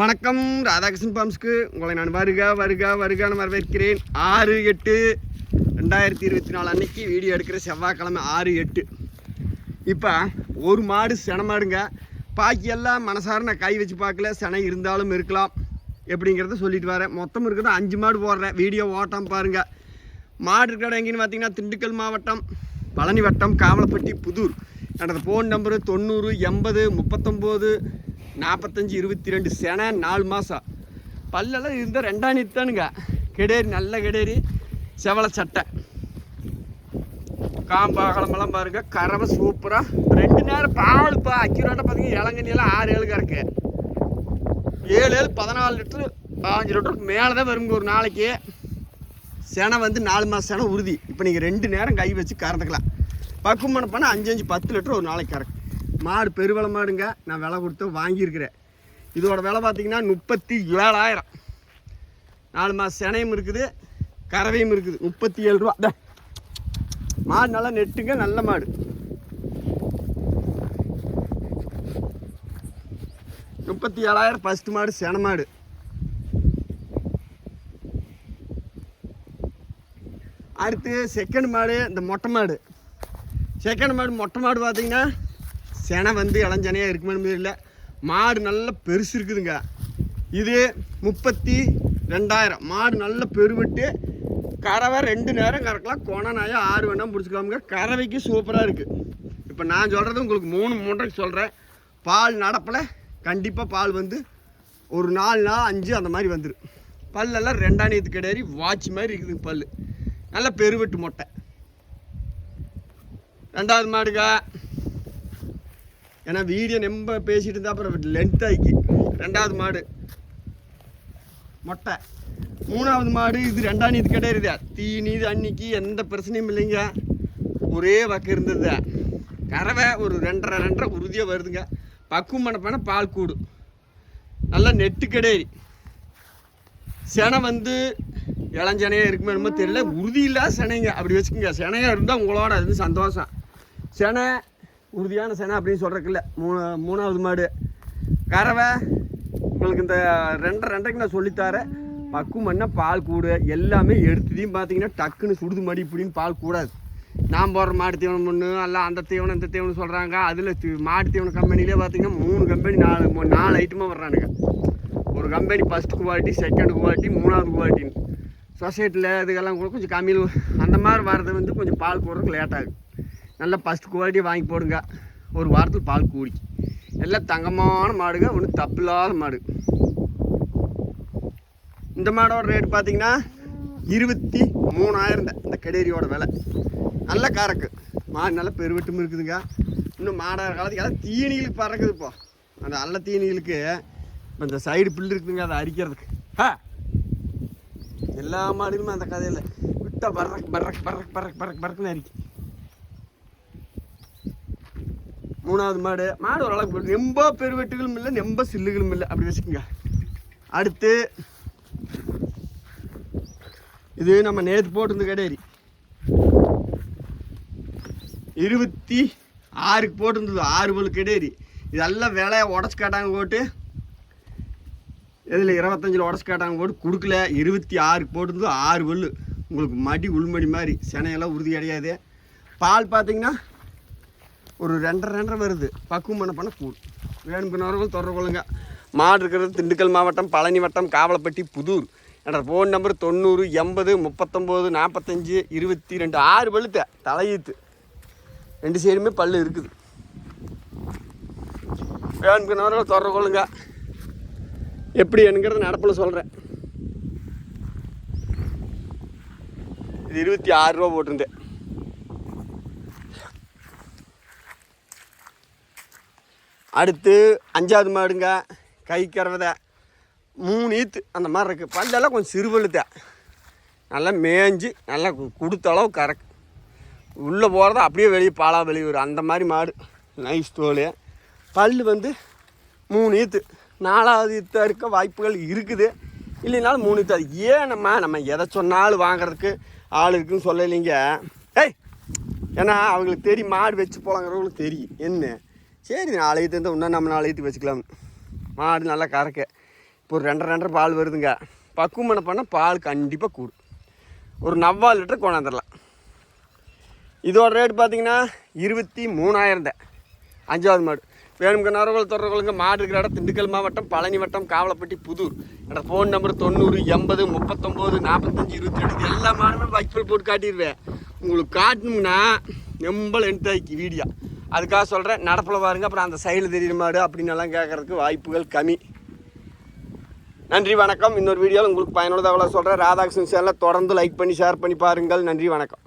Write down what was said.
வணக்கம் ராதாகிருஷ்ணன் பாம்ஸ்க்கு உங்களை நான் வருக வருக வருகான வரவேற்கிறேன். ஆறு எட்டு ரெண்டாயிரத்தி இருபத்தி நாலு அன்னைக்கு வீடியோ எடுக்கிற செவ்வாய்க்கிழமை ஆறு எட்டு. இப்போ ஒரு மாடு சென மாடுங்க. பாக்கி எல்லாம் மனசார நான் கை வச்சு பார்க்கல செனை இருந்தாலும் இருக்கலாம் எப்படிங்கிறத சொல்லிட்டு வரேன். மொத்தம் இருக்கிறது அஞ்சு மாடு போடுறேன் வீடியோ ஓட்டம் பாருங்கள் மாடு இருக்கிற எங்கேன்னு பார்த்தீங்கன்னா திண்டுக்கல் மாவட்டம் பழனி வட்டம் காவலப்பட்டி புதூர். எனது ஃபோன் நம்பரு தொண்ணூறு எண்பது முப்பத்தொம்போது நாற்பத்தஞ்சு இருபத்தி ரெண்டு சென நாலு மாதம் பல்லெல்லாம் இருந்தால் ரெண்டாம் நித்தானுங்க கெடேரி நல்ல கெடேரி செவலை சட்டை. காம்பா கிளம்பெல்லாம் பாருங்க. கறவை சூப்பராக ரெண்டு நேரம் பால் இப்போ அக்யூரேட்டாக பார்த்தீங்கன்னா இளங்கண்ணியெல்லாம் ஆறு ஏழு கறக்கு ஏழு ஏழு பதினாலு லிட்டரு பாஞ்சு லிட்டருக்கு மேலே தான் வருங்க ஒரு நாளைக்கு. செனை வந்து நாலு மாதம் செனை உறுதி. இப்போ நீங்கள் ரெண்டு நேரம் கை வச்சு கறந்துக்கலாம். பக்குவம் பண்ண அஞ்சு அஞ்சு பத்து லிட்டர் ஒரு நாளைக்கு கறக்கு மாடு பெருவள மாடுங்க நான் விலை கொடுத்து வாங்கியிருக்கிறேன். இதோட விலை பார்த்திங்கன்னா முப்பத்தி ஏழாயிரம். நாலு மாதம் செனையும் இருக்குது கறவையும் இருக்குது முப்பத்தி ஏழு ரூபா. தா. மாடு நல்லா நெட்டுங்க நல்ல மாடு. முப்பத்தி ஏழாயிரம் ஃபஸ்ட்டு மாடு சென மாடு. அடுத்து செகண்ட் மாடு இந்த மொட்டை மாடு. செகண்ட் மாடு மொட்டை மாடு பார்த்தீங்கன்னா செனை வந்து இளஞ்சனையாக இருக்குமான்னு இல்லை மாடு நல்ல பெருசு இருக்குதுங்க. இது முப்பத்தி ரெண்டாயிரம். மாடு நல்ல பெருவிட்டு கறவை ரெண்டு நேரம் கறக்கலாம். கொணநாயா ஆறு வேணாம் பிடிச்சிக்கலாமுங்க கறவைக்கு சூப்பராக இருக்குது இப்போ நான் சொல்கிறது உங்களுக்கு மூணு மூன்றைக்கு சொல்கிறேன் பால் நடப்பில். கண்டிப்பாக பால் வந்து ஒரு நாலு நாள் அஞ்சு அந்த மாதிரி வந்துடும் பல்லெல்லாம் ரெண்டாணியத்து கிடையாது. வாட்ச் மாதிரி இருக்குது பல் நல்ல பெருவெட்டு மொட்டை. ரெண்டாவது மாடுங்க. ஏன்னா வீடியோ நம்ப பேசிட்டு இருந்தால் அப்புறம் லென்த் ஆகி ரெண்டாவது மாடு. மொட்டை. மூணாவது மாடு இது ரெண்டாம் நீதி கிடையாது தீனி அன்னைக்கு எந்த பிரச்சனையும் இல்லைங்க. ஒரே வக்கம் இருந்தது. கறவை ஒரு ரெண்டரை ரெண்டரை உறுதியாக வருதுங்க. பக்குவம் பண்ணப்பான பால் கூடு. நல்லா நெட்டு கிடையாது செனை வந்து இளஞ்சனையாக இருக்குமே என்னமோ தெரியல. உறுதி இல்லாத செனைங்க. அப்படி வச்சுக்கோங்க. செனையாக இருந்தால் உங்களோட அது சந்தோஷம். செனை உறுதியான செனை அப்படின்னு சொல்கிறக்கில்ல மூணு மூணாவது மாடு. கறவை உங்களுக்கு இந்த ரெண்டரை ரெண்டைக்கு நான் சொல்லித்தரேன். பக்குவம் பண்ண பால் கூடு. எல்லாமே எடுத்ததையும் பார்த்தீங்கன்னா டக்குன்னு சுடுது மாடி இப்படின்னு பால் கூடாது. நான் போடுற மாடு தீவனம் ஒன்று எல்லாம் அந்த தீவனம் இந்த தீவனம் சொல்கிறாங்க அதில் மாடு தீவன கம்பெனிலே பார்த்தீங்கன்னா மூணு கம்பெனி நாலு நாலு ஐட்டமாக வர்றானுங்க. ஒரு company first quality second quality மூணாவது குவாலிட்டின்னு சொசைட்டியில் இதுக்கெல்லாம் கூட கொஞ்சம் கம்மியில் அந்த மாதிரி வர்றது வந்து கொஞ்சம் பால் போடுறதுக்கு லேட் ஆகும் நல்லா ஃபஸ்ட் குவாலிட்டி வாங்கி போடுங்க. ஒரு வாரத்தில் பால் கூடி. எல்லாம் தங்கமான மாடுங்க. ஒன்றும் தப்பில்லாத மாடு. இந்த மாடோட ரேட் பார்த்தீங்கன்னா இருபத்தி மூணாயிரம் தான். இந்த கடேரியோட விலை. நல்ல காரக்கு மாடு நல்ல பெருவெட்டும் இருக்குதுங்க. இன்னும் மாடாக காலத்துக்கு எல்லாம் தீனிகளுக்கு பறக்குது இப்போ. அந்த நல்ல தீனிகளுக்கு இப்போ இந்த சைடு புல் இருக்குதுங்க. அதை அரிக்கிறதுக்கு. ஆ. எல்லா மாடுகளுமே அந்த கதையில். விட்டா பறக் பறக் பறக் பறக் பறக் பறக்குன்னு அரிக்கும். மூணாவது மாடு. மாடு ஓரளவுக்கு ரொம்ப பெருவெட்டுகளும் இல்லை ரொம்ப சில்லுகளும் இல்லை அப்படி வச்சுக்கோங்க. அடுத்து இது நம்ம நேற்று போட்டிருந்த கடையரி இருபத்தி ஆறுக்கு போட்டிருந்தது ஆறு பல் கடையரி இதெல்லாம் விலையை உடச்சி காட்டாங்க போட்டு இதில் இருபத்தஞ்சில் உடச்சி காட்டாங்க போட்டு கொடுக்கல. இருபத்தி ஆறுக்கு போட்டிருந்தது ஆறு பல். உங்களுக்கு மடி உள்மடி மாதிரி செனையெல்லாம் உறுதி கிடையாது. பால் பார்த்தீங்கன்னா ஒரு ரெண்டரை ரெண்டரை வருது. பக்குவம் பண்ண பண்ண கூடும் வேணுங்கிறவர்கள் தொடர்பு கொள்ளுங்க. மாடு இருக்கிறது திண்டுக்கல் மாவட்டம் பழனி வட்டம் காவலப்பட்டி புதூர். என்ற ஃபோன் நம்பர் தொண்ணூறு எண்பது முப்பத்தொம்போது நாற்பத்தஞ்சு இருபத்தி ரெண்டு ஆறு பழுத்த தலையீத்து. ரெண்டு சைடுமே பல்லு இருக்குது. வேணுங்கிறவர்கள் தொடர்பு கொள்ளுங்க. எப்படி என்கிறத நடப்பில் சொல்கிறேன் இது இருபத்தி ஆறுரூவா போட்டிருந்தேன். அடுத்து அஞ்சாவது மாடுங்க. கை கறவதை மூணு ஈத்து. அந்த மாதிரி இருக்குது பல்லெல்லாம் கொஞ்சம் சிறுவழுத்த நல்லா மேய்ஞ்சி நல்லா கொடுத்த அளவு கறக்கு உள்ளே போகிறத அப்படியே வெளியே பாலா வெளியே வரும் அந்த மாதிரி மாடு. நைஸ் தோல் பல் வந்து மூணு ஈத்து. நாலாவது ஈத்தாக இருக்க வாய்ப்புகள் இருக்குது. இல்லைனாலும் மூணு ஈத்து. அது ஏன் நம்ம நம்ம எதை சொன்னாலும் வாங்குறதுக்கு ஆள் இருக்குன்னு சொல்லலைங்க. ஏய் ஏன்னா அவங்களுக்கு தெரியும். மாடு வச்சு போலாங்கிறவங்களுக்கு தெரியும். என்ன? சரி நாளைக்கு இருந்தால் இன்னும் நம்ம நாளைக்கு வச்சுக்கலாம். மாடு நல்லா கறக்க. இப்போ ஒரு ரெண்டரை ரெண்டரை பால் வருதுங்க. பக்குவமான பண்ணால் பால் கண்டிப்பாக கூடும் ஒரு நவ்வால் லிட்டர் கொண்டாந்துடலாம். இதோட ரேட் பார்த்தீங்கன்னா இருபத்தி மூணாயிரம் தான். அஞ்சாவது மாடு. வேணுங்க நரவல் தொடர்புகளுங்க மாடு இருக்கிற இடம் திண்டுக்கல் மாவட்டம் பழனி வட்டம் காவலப்பட்டி புதூர். என்னோடய ஃபோன் நம்பர் தொண்ணூறு எண்பது முப்பத்தொம்போது நாற்பத்தஞ்சு இருபத்தி ரெண்டு. எல்லா மாடுமே வைக்கல் போட்டு காட்டிடுவேன். உங்களுக்கு காட்டணும்னா ரொம்ப லென்த் ஆகி வீடியோ அதுக்காக சொல்கிறேன் நடப்பில் பாருங்கள் அப்புறம் அந்த சைடில் தெரியுற மாடு அப்படின்னு எல்லாம் கேட்கறதுக்கு வாய்ப்புகள் கம்மி. நன்றி வணக்கம். இன்னொரு வீடியோவில் உங்களுக்கு பயனுள்ளதாக சொல்கிறேன் ராதாகிருஷ்ணன் சேனலில் தொடர்ந்து லைக் பண்ணி ஷேர் பண்ணி பாருங்கள். நன்றி வணக்கம்.